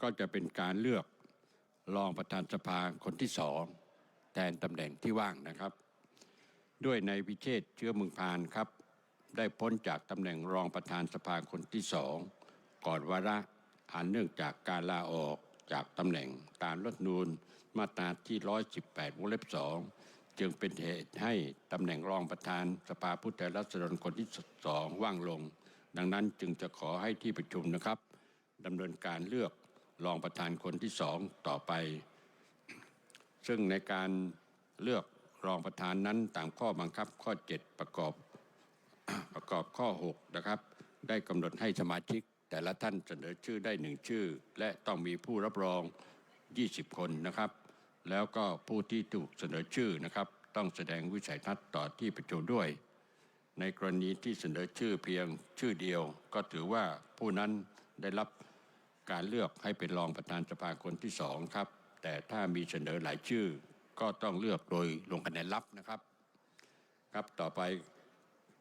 ก็จะเป็นการเลือกรองประธานสภาคนที่สองแทนตำแหน่งที่ว่างนะครับ ด้วยในายวิเชษเชื้อมืองพานครับ ได้พ้นจากตำแหน่งรองประธานสภาคนที่สองก่อนวาระอันเนื่องจากการลาออกจากตำแหน่งตามรัฐนูญมาตราที่ 118วงเล็บ2จึงเป็นเหตุให้ตำแหน่งรองประธานสภาผู้แทนราษฎรคนที่สองว่างลง ดังนั้นจึงจะขอให้ที่ประชุมนะครับดำเนินการเลือก รองประธานคนที่สองต่อไป ซึ่งในการเลือกรองประธานนั้นตามข้อบังคับข้อ 7 ประกอบประกอบข้อ 6 นะครับ ได้กำหนดให้สมาชิก แต่ละท่านเสนอชื่อได้หนึ่งชื่อ และต้องมีผู้รับรอง 20 คนนะครับ แล้วก็ผู้ที่ถูกเสนอชื่อนะครับ ต้องแสดงวิสัยทัศน์ต่อที่ประชุมด้วย ในกรณีที่เสนอชื่อเพียงชื่อเดียว ก็ถือว่าผู้นั้นได้รับ การเลือกให้เป็นรองประธานสภาคนที่สองครับ แต่ถ้ามีเสนอหลายชื่อ ก็ต้องเลือกโดยลงคะแนนลับนะครับ ครับต่อไป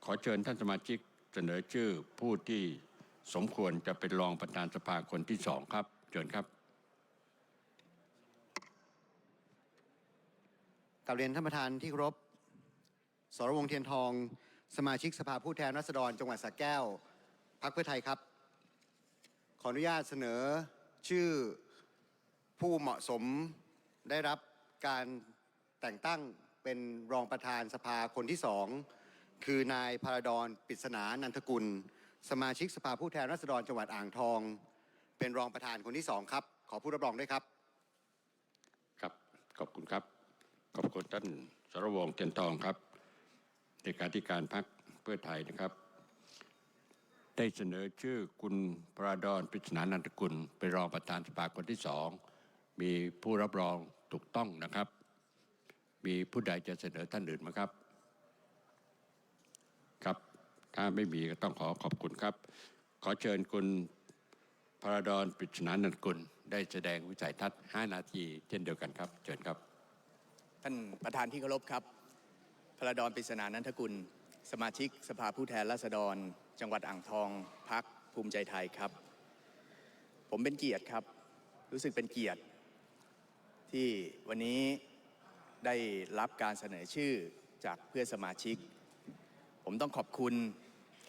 ขอเชิญท่านสมาชิกเสนอชื่อผู้ที่สมควรจะเป็นรองประธานสภาคนที่สองครับเชิญครับกับเรียนท่านประธานที่ครพสรวงเทียนทอง สมาชิกสภาผู้แทนราษฎรจังหวัดสระแก้วพรรคเพื่อไทยครับ ขออนุญาตเสนอชื่อผู้เหมาะสมได้รับการแต่งตั้งเป็นรองประธานสภาคนที่สองคือนายพาราดอนปริศนานันทกุล สมาชิกสภาผู้แทนราษฎรจังหวัดอ่างทอง เป็นรองประธานคนที่สองครับ ขอผู้รับรองด้วยครับ ครับ ขอบคุณครับ ขอบคุณท่านสรวงเทียนทองครับเลขาธิการพรรคเพื่อไทยนะครับ ได้เสนอชื่อคุณพระดอนปริศนานันทกุลเป็นรองประธานสภาคนที่สองมีผู้รับรองถูกต้องนะครับ มีผู้ใดจะเสนอท่านอื่นไหมครับ ครับ ถ้าไม่มีก็ต้องขอขอบคุณครับ ขอเชิญคุณพระดอนปริศนานันทกุลได้แสดงวิสัยทัศน์ 5 นาที เช่นเดียวกันครับ เชิญครับ ท่านประธานที่เคารพครับพระดอนปริศนานันทกุล สมาชิกสภาผู้แทนราษฎร จังหวัดอ่างทองพักภูมิใจไทยครับ ผมเป็นเกียรติครับ รู้สึกเป็นเกียรติ ที่วันนี้ได้รับการเสนอชื่อจากเพื่อนสมาชิก ผมต้องขอบคุณ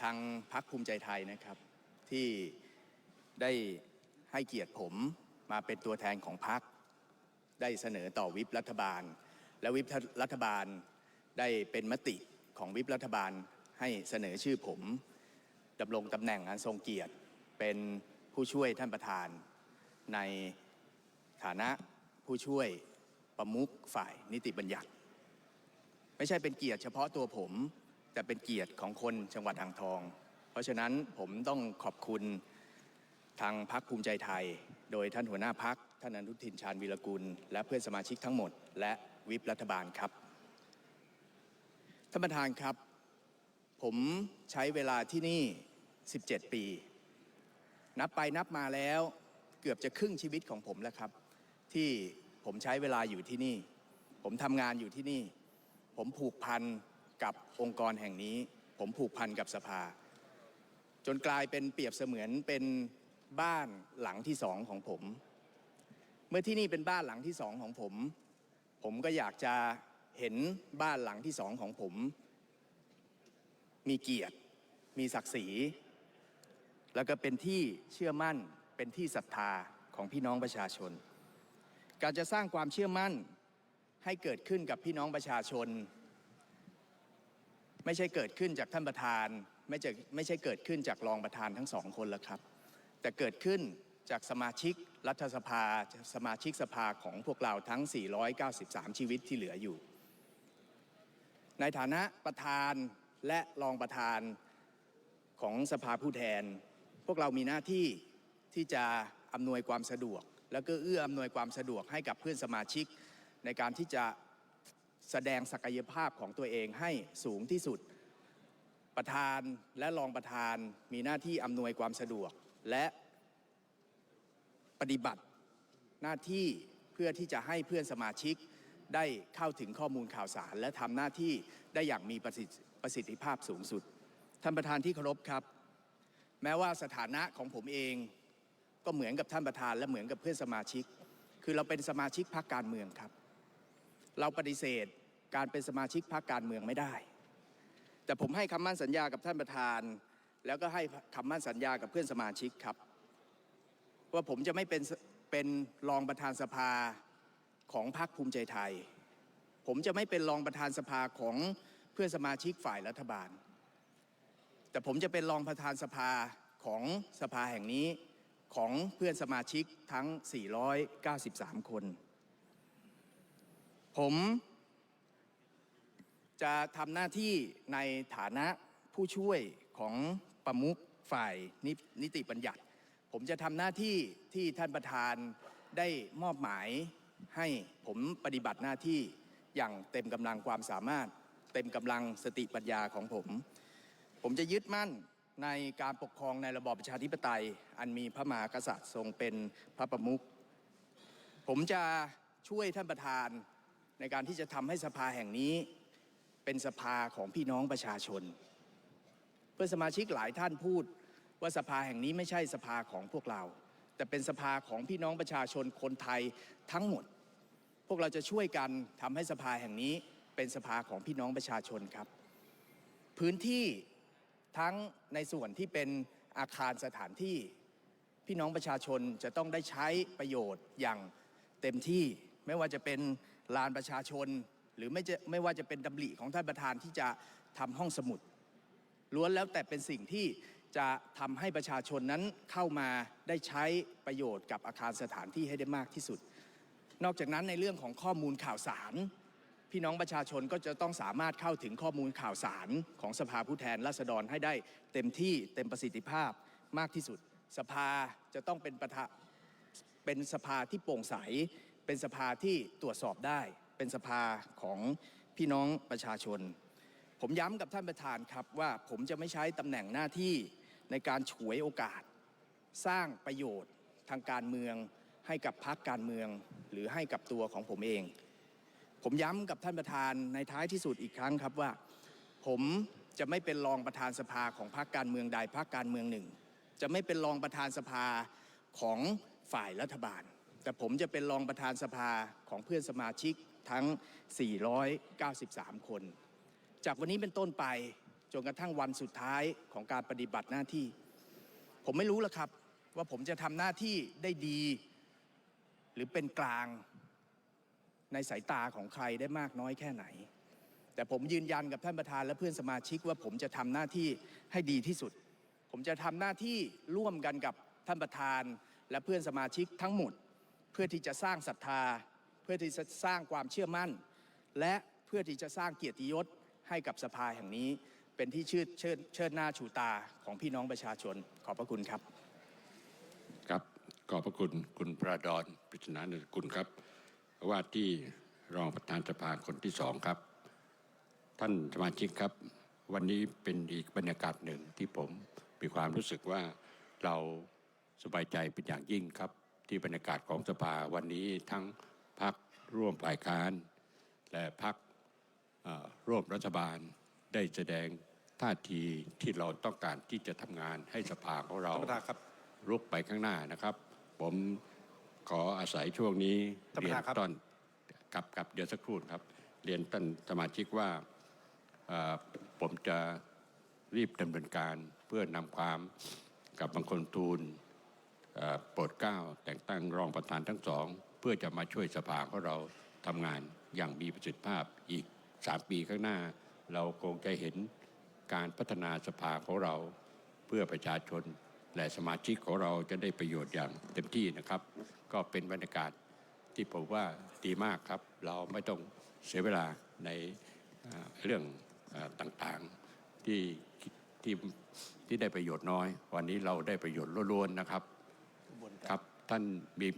ทางพักภูมิใจไทยนะครับ ที่ได้ให้เกียรติผมมาเป็นตัวแทนของพัก ได้เสนอต่อวิปรัฐบาล และวิปรัฐบาลได้เป็นมติ ของวิปรัฐบาลให้เสนอชื่อผมดำรงตำแหน่งอันทรงเกียรติ เป็นผู้ช่วยท่านประธาน ในฐานะผู้ช่วยประมุขฝ่ายนิติบัญญัติ ไม่ใช่เป็นเกียรติเฉพาะตัวผม แต่เป็นเกียรติของคนจังหวัดอ่างทอง เพราะฉะนั้นผมต้องขอบคุณทางพักภูมิใจไทย โดยท่านหัวหน้าพักท่านอนุทินชาญวีรกุล และเพื่อนสมาชิกทั้งหมด และวิปรัฐบาลครับ ท่านประธานครับ ผมใช้เวลาที่นี่ 17 ปี นับไปนับมาแล้วเกือบจะครึ่งชีวิตของผมแล้วครับ ที่ผมใช้เวลาอยู่ที่นี่ ผมทำงานอยู่ที่นี่ ผมผูกพันกับองค์กรแห่งนี้ ผมผูกพันกับสภา จนกลายเป็นเปรียบเสมือนเป็นบ้านหลังที่สองของผม เมื่อที่นี่เป็นบ้านหลังที่สองของผม ผมก็อยากจะ เห็นบ้านหลังที่สองของผม มีเกียรติ มีศักดิ์ศรี แล้วก็เป็นที่เชื่อมั่น เป็นที่ศรัทธาของพี่น้องประชาชน การจะสร้างความเชื่อมั่นให้เกิดขึ้นกับพี่น้องประชาชน ไม่ใช่เกิดขึ้นจากท่านประธาน ไม่ใช่ไม่ใช่เกิดขึ้นจากรองประธานทั้งสองคนแล้วครับ แต่เกิดขึ้นจากสมาชิกรัฐสภา สมาชิกสภาของพวกเราทั้ง 493 ชีวิตที่เหลืออยู่ ในฐานะประธานและรองประธานของสภาผู้แทน พวกเรามีหน้าที่ที่จะอำนวยความสะดวก แล้วก็เอื้ออำนวยความสะดวกให้กับเพื่อนสมาชิก ในการที่จะแสดงศักยภาพของตัวเองให้สูงที่สุด ประธานและรองประธานมีหน้าที่อำนวยความสะดวกและปฏิบัติหน้าที่เพื่อที่จะให้เพื่อนสมาชิก ได้เข้าถึงข้อมูลข่าวสาร และทำหน้าที่ได้อย่างมีประสิทธิประสิทธิภาพสูงสุด ท่านประธานที่เคารพครับ แม้ว่าสถานะของผมเองก็เหมือนกับท่านประธานและเหมือนกับเพื่อนสมาชิก คือเราเป็นสมาชิกพรรคการเมืองครับ เราปฏิเสธการเป็นสมาชิกพรรคการเมืองไม่ได้ แต่ผมให้คำมั่นสัญญากับท่านประธาน แล้วก็ให้คำมั่นสัญญากับเพื่อนสมาชิกครับ ว่าผมจะไม่เป็นเป็นรองประธานสภา ของพรรคภูมิใจไทย ผมจะไม่เป็นรองประธานสภาของเพื่อนสมาชิกฝ่ายรัฐบาล แต่ผมจะเป็นรองประธานสภาของสภาแห่งนี้ของเพื่อนสมาชิกทั้ง 493 คน ผมจะทำหน้าที่ในฐานะผู้ช่วยของประมุขฝ่ายนนิติบัญญัติ ผมจะทำหน้าที่ที่ท่านประธานได้มอบหมาย ให้ผมปฏิบัติหน้าที่อย่างเต็มกำลังความสามารถ เต็มกำลังสติปัญญาของผม ผมจะยึดมั่นในการปกครองในระบอบประชาธิปไตย อันมีพระมหากษัตริย์ทรงเป็นพระประมุขผมจะช่วยท่านประธานในการที่จะทำให้สภาแห่งนี้ เป็นสภาของพี่น้องประชาชน เพื่อสมาชิกหลายท่านพูดว่าสภาแห่งนี้ไม่ใช่สภาของพวกเรา แต่เป็นสภาของพี่น้องประชาชนคนไทยทั้งหมด พวกเราจะช่วยกันทำให้สภาแห่งนี้เป็นสภาของพี่น้องประชาชนครับ พื้นที่ทั้งในส่วนที่เป็นอาคารสถานที่ พี่น้องประชาชนจะต้องได้ใช้ประโยชน์อย่างเต็มที่ไม่ว่าจะเป็นลานประชาชน หรือไม่จะไม่ว่าจะเป็นดำริของท่านประธานที่จะทำห้องสมุดล้วนแล้วแต่เป็นสิ่งที่ จะทำให้ประชาชนนั้นเข้ามาได้ใช้ประโยชน์กับอาคารสถานที่ให้ได้มากที่สุด นอกจากนั้นในเรื่องของข้อมูลข่าวสาร พี่น้องประชาชนก็จะต้องสามารถเข้าถึงข้อมูลข่าวสารของสภาผู้แทนราษฎรให้ได้เต็มที่เต็มประสิทธิภาพมากที่สุด สภาจะต้องเป็นประเป็นสภาที่โปร่งใส เป็นสภาที่ตรวจสอบได้ เป็นสภาของพี่น้องประชาชน ผมย้ำกับท่านประธานครับว่าผมจะไม่ใช้ตำแหน่งหน้าที่ ในการฉวยโอกาส สร้างประโยชน์ทางการเมือง ให้กับพรรคการเมือง หรือให้กับตัวของผมเอง ผมย้ำกับท่านประธานในท้ายที่สุดอีกครั้งครับว่า ผมจะไม่เป็นรองประธานสภาของพรรคการเมืองใดพรรคการเมืองหนึ่ง จะไม่เป็นรองประธานสภาของฝ่ายรัฐบาล แต่ผมจะเป็นรองประธานสภาของเพื่อนสมาชิกทั้ง 493 คน จากวันนี้เป็นต้นไป จนกระทั่งวันสุดท้ายของการปฏิบัติหน้าที่ ผมไม่รู้แล้วครับ ว่าผมจะทำหน้าที่ได้ดี หรือเป็นกลาง ในสายตาของใครได้มากน้อยแค่ไหน แต่ผมยืนยันกับท่านประธานและเพื่อนสมาชิกว่าผมจะทำหน้าที่ให้ดีที่สุด ผมจะทำหน้าที่ร่วมกันกับท่านประธานและเพื่อนสมาชิกทั้งหมด เพื่อที่จะสร้างศรัทธา เพื่อที่จะสร้างความเชื่อมั่น และเพื่อที่จะสร้างเกียรติยศให้กับสภาแห่งนี้ เป็นที่ชื่อเชิดเชิดหน้าชูตาของพี่น้องประชาชน ขอบพระคุณครับ ครับขอบพระคุณคุณพระดอนปริศนาเนรกุลครับว่าที่รองประธานสภาคนที่สองครับ ท่านสมาชิกครับ วันนี้เป็นอีกบรรยากาศหนึ่งที่ผมมีความรู้สึกว่าเราสบายใจเป็นอย่างยิ่งครับ ที่บรรยากาศของสภาวันนี้ทั้งพักร่วมฝ่ายค้าน และพักร่วมรัฐบาลได้แสดง ท่าทีที่เราต้องการที่จะทำงานให้สภาของเราท่านประธานครับรุกไปข้างหน้านะครับ ผมขออาศัยช่วงนี้เรียนต้นกับกับเดี๋ยวสักครู่ครับ เรียนท่านสมาชิกว่าผมจะรีบดำเนินการเพื่อนำความกับบังคลทูลโปรดเกล้าแต่งตั้งรองประธานทั้งสองเพื่อจะมาช่วยสภาของเราทำงานอย่างมีประสิทธิภาพอีก3ปีข้างหน้า เราคงจะเห็น การพัฒนาสภาของเราเพื่อประชาชน และสมาชิกของเราจะได้ประโยชน์อย่างเต็มที่นะครับ ก็เป็นบรรยากาศที่ผมว่าดีมากครับ เราไม่ต้องเสียเวลาในเรื่องอต่างๆที่ที่ที่ได้ประโยชน์น้อย วันนี้เราได้ประโยชน์ล้วนๆนะครับครับท่านมี